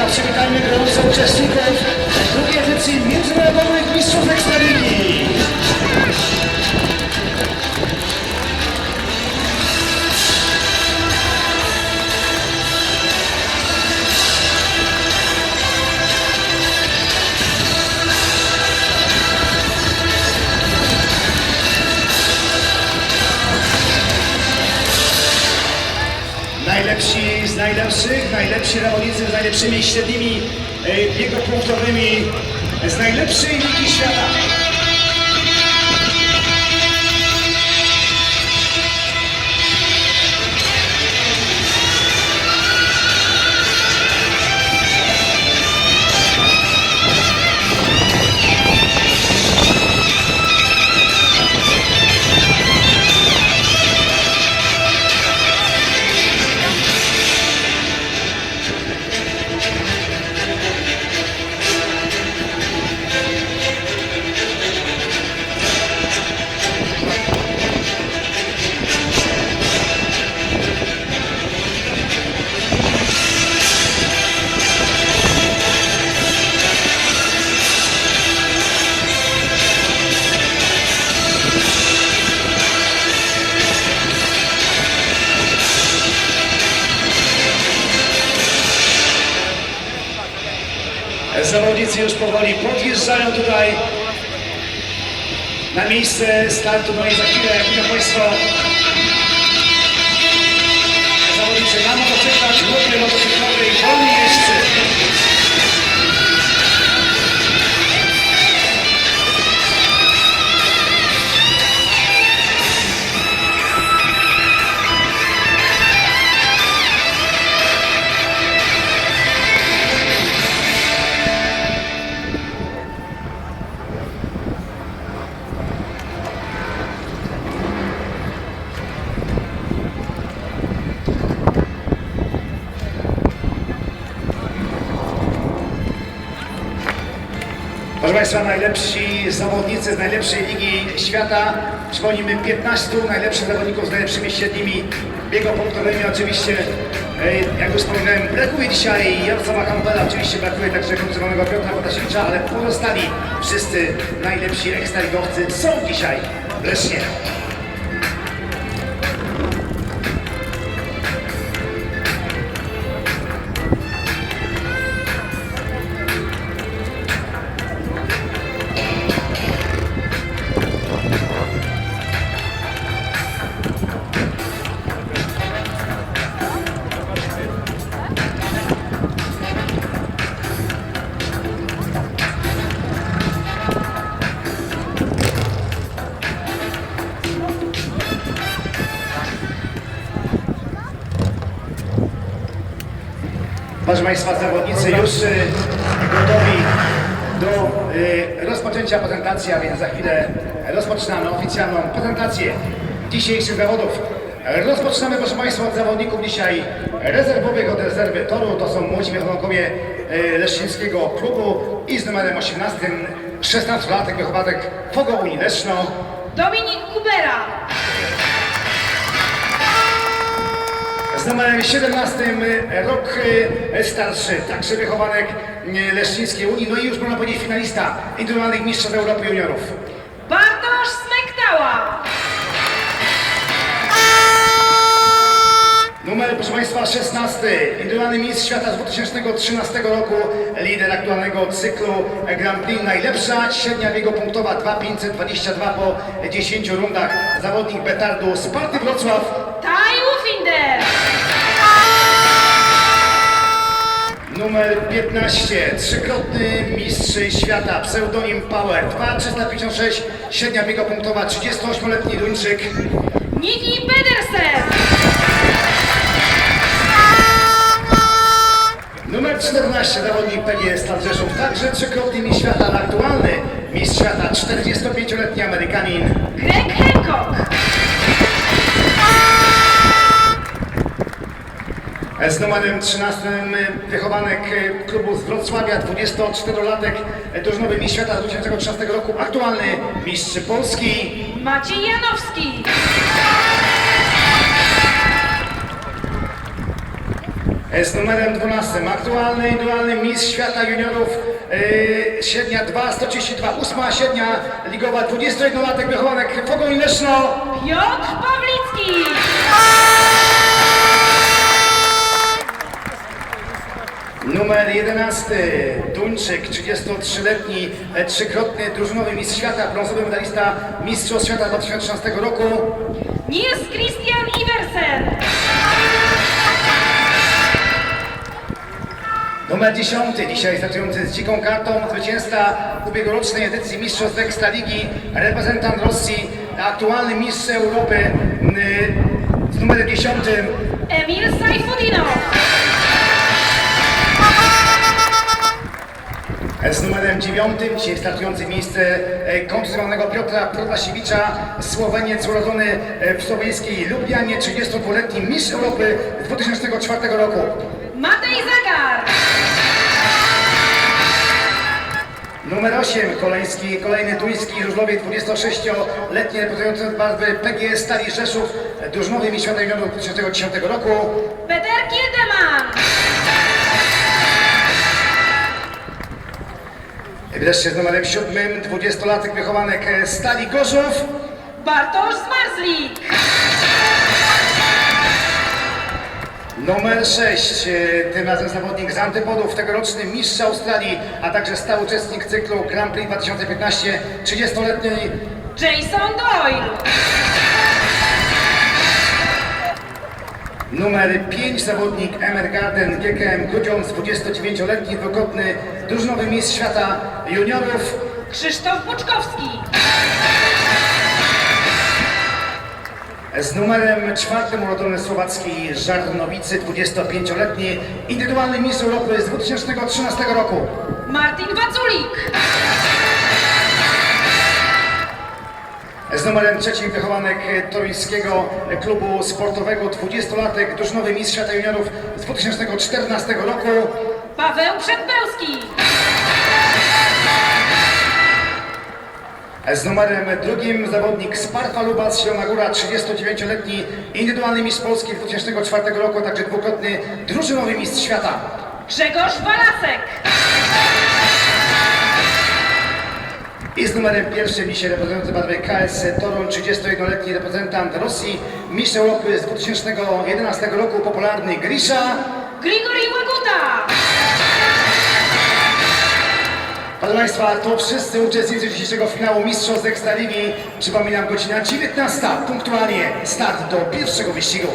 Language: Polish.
Państwa, przywitajmy gorąco uczestników drugiej edycji Międzynarodowych Mistrzów Ekstraligi. Najlepsi zawodnicy z najlepszymi średnimi e, biegopunktowymi z najlepszej ligi świata. Zawodnicy już powoli podjeżdżają tutaj na miejsce startu. No i za chwilę, jak widzą Państwo, zawodnicy na motocyklach, grupy motocyklowej, wolni jeźdźcy. Proszę Państwa, najlepsi zawodnicy z najlepszej ligi świata. Przypomnijmy 15 najlepszych zawodników z najlepszymi średnimi biegopunktowymi. Oczywiście, e, jak już wspominałem, brakuje dzisiaj Jarosława Campbella, oczywiście brakuje także kontynuowanego Piotra Potasiewicza, ale pozostali wszyscy najlepsi ekstraligowcy są dzisiaj w Lesznie. Proszę Państwa, zawodnicy już y, gotowi do y, rozpoczęcia prezentacji, a więc za chwilę rozpoczynamy oficjalną prezentację dzisiejszych zawodów. Rozpoczynamy, proszę Państwa, od zawodników dzisiaj rezerwowych od rezerwy toru. To są młodzi wychowankowie y, Leszczyńskiego klubu i z numerem 18, 16-latek wychowanek Fogo Unii Leszno. Dominik Kubera, Z numerem 17 y, rok y, starszy, także wychowanek y, Leszczyńskiej Unii, no i już można powiedzieć finalista indywidualnych mistrzów Europy juniorów. Bartosz Smektała, Numer, proszę Państwa, 16, indywidualny mistrz świata z 2013 roku, lider aktualnego cyklu Grand Prix, najlepsza średnia biegopunktowa 2,522 po 10 rundach, zawodnik Betardu z Party Wrocław, Numer 15, trzykrotny mistrz świata, pseudonim Power, 2,356, średnia biegopunktowa, 38-letni Duńczyk. Niki Pedersen, Numer 14, zawodnik PGS Rzeszów, także trzykrotny mistrz świata, ale aktualny mistrz świata, 45-letni Amerykanin. Greg Hancock, Z numerem 13 wychowanek klubu z Wrocławia, 24-latek, drużynowy mistrz świata z 2013 roku, aktualny mistrz Polski. Maciej Janowski, Z numerem 12 aktualny indywidualny mistrz świata juniorów yy, średnia 2, 132, ósma średnia ligowa 21-latek wychowanek Pogoń Leszno. Piotr Pawlicki. Numer 11 Duńczyk, 33-letni, e, trzykrotny drużynowy mistrz świata, brązowy medalista Mistrzostw Świata 2013 roku. Nils Christian Iversen. Numer 10, dzisiaj startujący z dziką kartą, zwycięzca ubiegłorocznej edycji Mistrzostw Ekstraligi, reprezentant Rosji, aktualny mistrz Europy z numerem 10. Emil Sajfudinow. Z numerem 9, dzisiaj startujący miejsce e, kontuzjowanego Piotra Protasiewicza, Słoweniec urodzony e, w słoweńskiej Lublianie, 32-letni mistrz Europy z 2004 roku. Matej Zagar. Numer 8, kolejski, kolejny duński żużlowiec, 26-letni reprezentujący barwy PGS Stali Rzeszów, drużynowy mistrz świata juniorów 2010 roku. Peter Kiedeman. Wreszcie z numerem 7, 20-latek wychowanek Stali Gorzów. Bartosz Zmarzlik. Numer 6, e, tym razem zawodnik z Antypodów, tegoroczny mistrz Australii, a także stały uczestnik cyklu Grand Prix 2015, 30-letni Jason Doyle. Numer 5 zawodnik Emer Garden GKM Grudziądz, 29-letni dwukrotny drużynowy mistrz świata juniorów. Krzysztof Buczkowski. Z numerem czwartym urodzony słowacki Żarnowicy, 25-letni indywidualny mistrz Europy z 2013 roku. Martin Waculik. Z numerem trzecim wychowanek toruńskiego klubu sportowego, 20-latek, drużynowy mistrz świata juniorów z 2014 roku. Paweł Przedpełski. Z numerem drugim zawodnik z Parfa Zielona Góra, 39-letni indywidualny mistrz Polski 2004 roku, a także dwukrotny drużynowy mistrz świata. Grzegorz Walasek. I z numerem pierwszym dzisiaj reprezentujący barwy KS Toruń, 31-letni reprezentant Rosji, mistrz Europy z 2011 roku, popularny Grisza. Grigori Łaguta. Proszę Państwa, to wszyscy uczestnicy dzisiejszego finału Mistrzostw Ekstraligi. Przypominam, godzina 19, punktualnie start do pierwszego wyścigu.